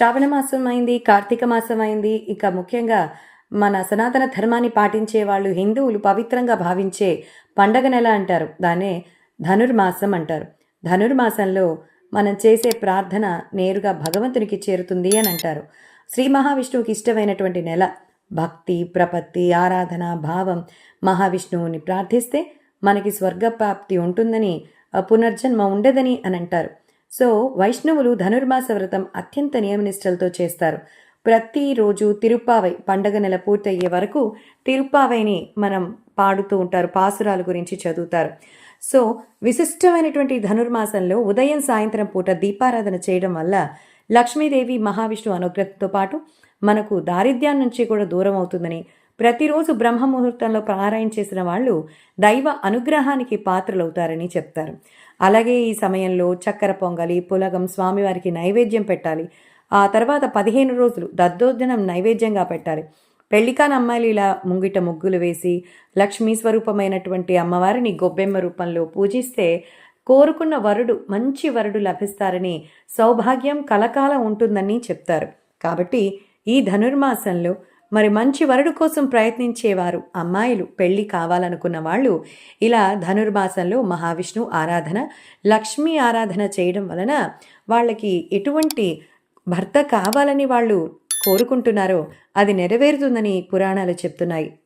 శ్రావణ మాసం అయింది కార్తీక మాసం అయింది. ఇక ముఖ్యంగా మన సనాతన ధర్మాన్ని పాటించే వాళ్ళు హిందువులు పవిత్రంగా భావించే పండగ నెల అంటారు. దాన్నే ధనుర్మాసం అంటారు. ధనుర్మాసంలో మనం చేసే ప్రార్థన నేరుగా భగవంతునికి చేరుతుంది అని అంటారు. శ్రీ మహావిష్ణువుకి ఇష్టమైనటువంటి నెల భక్తి ప్రపత్తి ఆరాధన భావం. మహావిష్ణువుని ప్రార్థిస్తే మనకి స్వర్గప్రాప్తి ఉంటుందని పునర్జన్మ ఉండదని అని అంటారు. సో వైష్ణవులు ధనుర్మాస వ్రతం అత్యంత నియమనిష్టలతో చేస్తారు. ప్రతిరోజు తిరుప్పావై పండగ నెల పూర్తయ్యే వరకు తిరుప్పావైని మనం పాడుతూ ఉంటారు పాసురాల గురించి చదువుతారు. సో విశిష్టమైనటువంటి ధనుర్మాసంలో ఉదయం సాయంత్రం పూట దీపారాధన చేయడం వల్ల లక్ష్మీదేవి మహావిష్ణు అనుగ్రహంతో పాటు మనకు దారిద్ర్యం నుంచి కూడా దూరం అవుతుందని ప్రతిరోజు బ్రహ్మ ముహూర్తంలో పారాయణ చేసిన వాళ్ళు దైవ అనుగ్రహానికి పాత్రలవుతారని చెప్తారు. అలాగే ఈ సమయంలో చక్కెర పొంగలి పులగం స్వామివారికి నైవేద్యం పెట్టాలి. ఆ తర్వాత పదిహేను రోజులు దద్దోజనం నైవేద్యంగా పెట్టాలి. పెళ్ళికాని అమ్మాయిలు ఇలా ముంగిట ముగ్గులు వేసి లక్ష్మీ స్వరూపమైనటువంటి అమ్మవారిని గొబ్బెమ్మ రూపంలో పూజిస్తే కోరుకున్న వరుడు మంచి వరుడు లభిస్తారని సౌభాగ్యం కలకాలం ఉంటుందని చెప్తారు. కాబట్టి ఈ ధనుర్మాసంలో మరి మంచి వరుడు కోసం ప్రయత్నించేవారు అమ్మాయిలు పెళ్ళి కావాలనుకున్న వాళ్ళు. ఇలా ధనుర్మాసంలో మహావిష్ణు ఆరాధన లక్ష్మీ ఆరాధన చేయడం వలన వాళ్ళకి ఎటువంటి భర్త కావాలని వాళ్ళు కోరుకుంటున్నారో అది నెరవేరుతుందని పురాణాలు చెప్తున్నాయి.